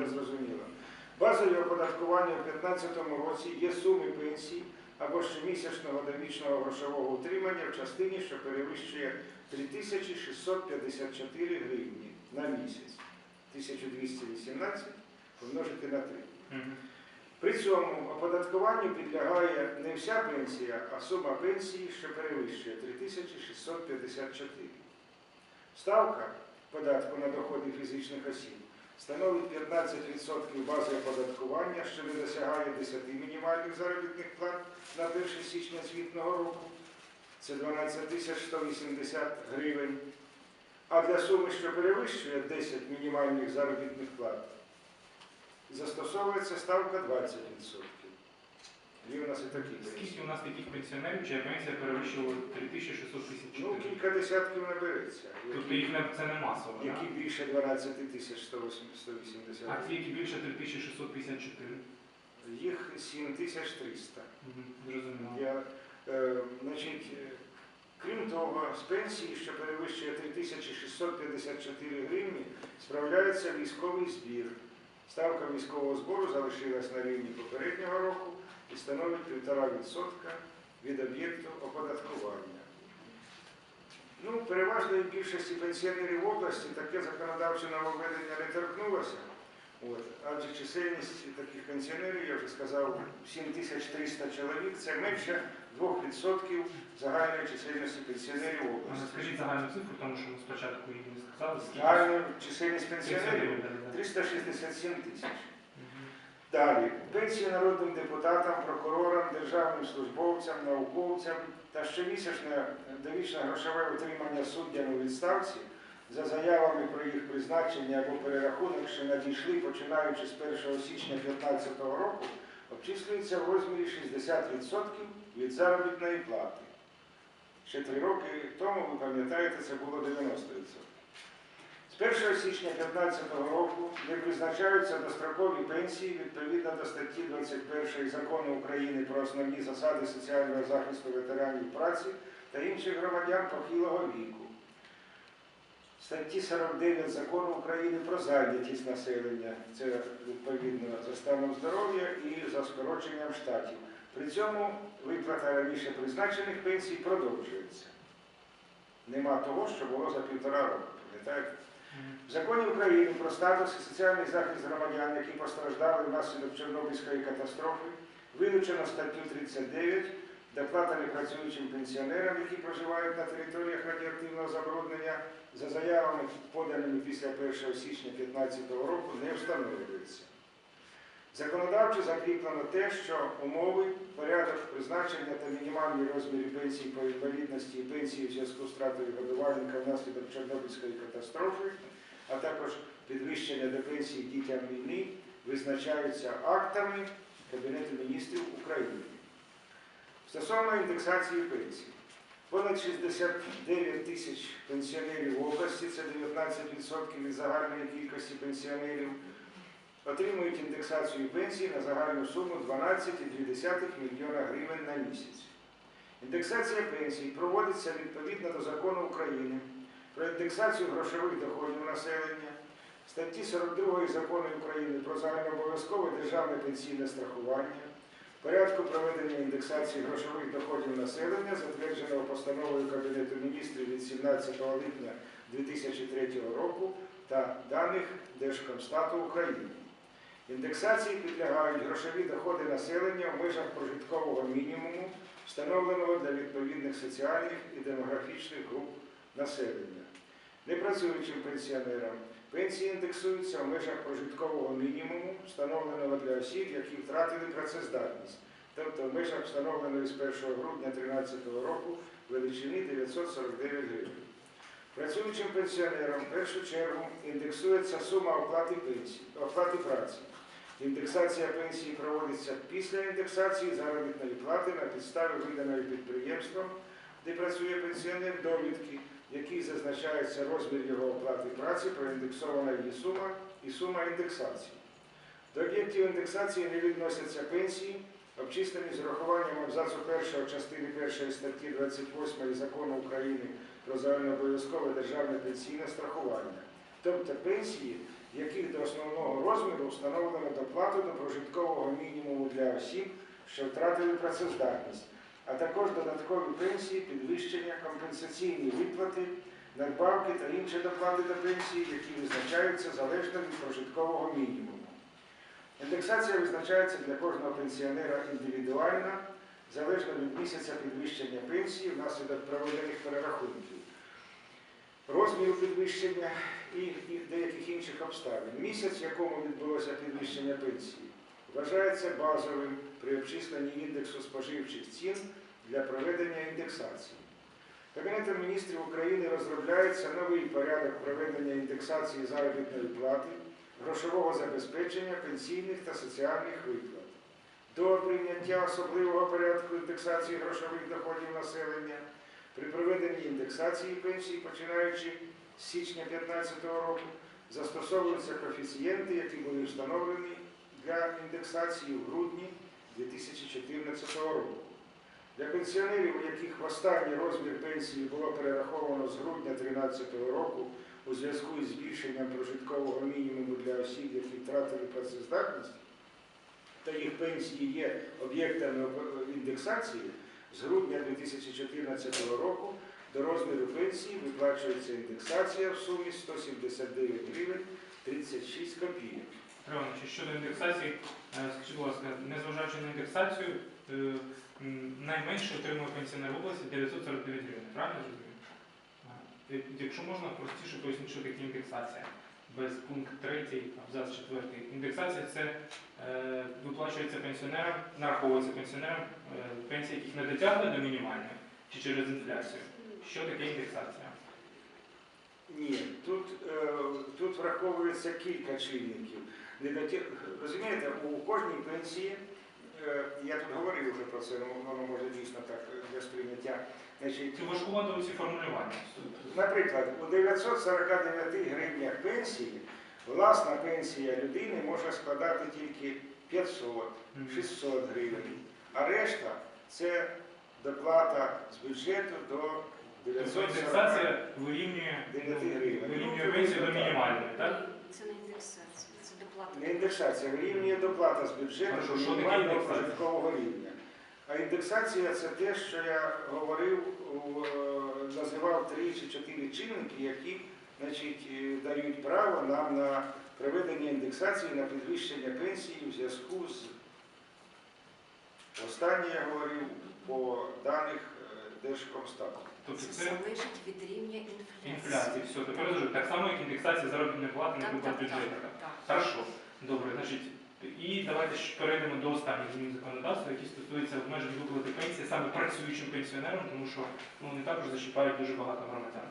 буде зрозуміло. Базою оподаткування у 2015 році є суми пенсій або щомісячного довічного грошового утримання в частині, що перевищує 3654 гривні на місяць. 1218 помножити на 3. При цьому оподаткуванню підлягає не вся пенсія, а сума пенсії, що перевищує 3654. Ставка податку на доходи фізичних осіб становить 15% бази оподаткування, що не досягає 10 мінімальних заробітних плат на 1 січня звітного року. Це 12 180 гривень. А для суми, що перевищує 10 мінімальних заробітних плат, застосовується ставка 20%. Є у нас і такі. Скільки у нас таких пенсіонерів, чия пенсія перевищувала Ну, кілька десятків набереться, Тобто їх не, це не масово, так? які більше 12 тисяч 180. А ті, які більше 3654? Їх 7300. Мгм. Зрозуміло. Я, е, значить, е, крім того, з пенсії, що перевищує 3654 гривні, справляється військовий збір. Ставка військового збору залишилась на рівні попереднього року і становить 1,5% від об'єкту оподаткування. Ну, переважної більшості пенсіонерів області таке законодавче нововведення не торкнулося. От. Адже чисельність таких пенсіонерів, я вже сказав, 7300 чоловік, це менше 2% загальної чисельності пенсіонерів області. Скажіть загальну цифру, тому що ми спочатку її не сказали. Загальна чисельність пенсіонерів пенсіонерів? 367 тисяч. Далі, пенсії народним депутатам, прокурорам, державним службовцям, науковцям та щомісячне довічне грошове утримання суддям у відставці за заявами про їх призначення або перерахунок, що надійшли, починаючи з 1 січня 2015 року, обчислюється в розмірі 60% від заробітної плати. Ще три роки тому, ви пам'ятаєте, це було 90%. З 1 січня 2015 року не призначаються дострокові пенсії відповідно до статті 21 Закону України про основні засади соціального захисту ветеранів праці та інших громадян похилого віку. Статті 49 Закону України про зайнятість населення. Це відповідно за станом здоров'я і за скороченням штатів. При цьому виплата раніше призначених пенсій продовжується. Нема того, що було за півтора року. Пам'ятаєте? В законі України про статус і соціальний захист громадян, які постраждали внаслідок Чорнобильської катастрофи, вилучено статтю 39 доплата непрацюючим пенсіонерам, які проживають на територіях радіоактивного забруднення, за заявами, поданими після 1 січня 2015 року, не встановлюється. Законодавчо закріплено те, що умови, порядок призначення та мінімальні розміри пенсій по інвалідності і пенсії в зв'язку з втратою годувальника внаслідок Чорнобильської катастрофи, а також підвищення до пенсії дітям війни визначаються актами Кабінету міністрів України. Стосовно індексації пенсій, понад 69 тисяч пенсіонерів в області, це 19% від загальної кількості пенсіонерів, отримують індексацію пенсії на загальну суму 12,2 мільйона гривень на місяць. Індексація пенсій проводиться відповідно до закону України про індексацію грошових доходів населення, статті 42 закону України про загальнообов'язкове державне пенсійне страхування, порядку проведення індексації грошових доходів населення, затвердженого постановою Кабінету міністрів від 17 липня 2003 року та даних Держкомстату України. Індексації підлягають грошові доходи населення в межах прожиткового мінімуму, встановленого для відповідних соціальних і демографічних груп населення. Непрацюючим пенсіонерам пенсії індексуються в межах прожиткового мінімуму, встановленого для осіб, які втратили працездатність, тобто в межах встановленої з 1 грудня 2013 року величини 949 гривень. Працюючим пенсіонерам в першу чергу індексується сума оплати пенсії, оплати праці. Індексація пенсії проводиться після індексації заробітної плати на підставі виданої підприємством, де працює пенсіонер довідки, якій зазначається розмір його оплати праці, проіндексована її сума і сума індексації. До об'єктів індексації не відносяться пенсії, обчислені з урахуванням абзацу 1 частини 1 статті 28 Закону України про загальнообов'язкове державне пенсійне страхування. Тобто пенсії, яких до основного розміру встановлено доплату до прожиткового мінімуму для осіб, що втратили працездатність, а також додаткові пенсії, підвищення, компенсаційні виплати, надбавки та інші доплати до пенсії, які визначаються залежно від прожиткового мінімуму. Індексація визначається для кожного пенсіонера індивідуально, залежно від місяця підвищення пенсії внаслідок проведених перерахунків, розміру підвищення і, деяких інших обставин. Місяць, в якому відбулося підвищення пенсії, вважається базовим при обчисленні індексу споживчих цін для проведення індексації. Кабінетом міністрів України розробляється новий порядок проведення індексації заробітної плати, грошового забезпечення, пенсійних та соціальних виплат. До прийняття особливого порядку індексації грошових доходів населення при проведенні індексації пенсій, починаючи з січня 2015 року, застосовуються коефіцієнти, які були встановлені для індексації в грудні 2014 року. Для пенсіонерів, у яких в останній розмір пенсії було перераховано з грудня 2013 року у зв'язку із збільшенням прожиткового мінімуму для осіб, які втратили працездатність, та їх пенсії є об'єктами індексації, з грудня 2014 року до розміру пенсії виплачується індексація в сумі 179 гривень 36 копійок. Іванович, щодо індексації, е, скажіть, будь ласка, незважаючи на індексацію, е, найменше отримує пенсіонер в області 949 гривень, правильно розумію? Е, Якщо можна, простіше пояснити, що таке індексація. Без пункт 3, абзац 4. Індексація це е, виплачується пенсіонерам, нараховується пенсіонерам е, пенсії, яких не дотягли до мінімальної чи через інфляцію. Що таке індексація? Ні, тут, е, тут враховується кілька чинників. Не доті- Розумієте, у кожній пенсії, е, я тут говорив вже про це, ну, воно може дійсно так для сприйняття. Значить, Це важкувато ці формулювання. Наприклад, у 949 гривнях пенсії власна пенсія людини може складати тільки 500-600 гривень, а решта це доплата з бюджету до Тобто 940 індексація вирівнює, вирівнює Ну, пенсію до мінімальної, так? Це не індексація, доплата. Не індексація, вирівнює доплата з бюджету Хорошо, до що таке мінімального індексація? прожиткового рівня. А індексація це те, що я говорив, у, е, називав три чи чотири чинники, які значить, е, дають право нам на проведення індексації на підвищення пенсії в зв'язку з останнє я говорив по даних е, Держкомстату. Тобто Це це залежить від рівня інфляції. Все, тепер розумію. Так само, як індексація заробітної плати на так, бюджету. Хорошо, добре, значить, і давайте перейдемо до останніх змін законодавства, які стосуються обмежень виплати пенсії саме працюючим пенсіонерам, тому що ну, вони також зачіпають дуже багато громадян.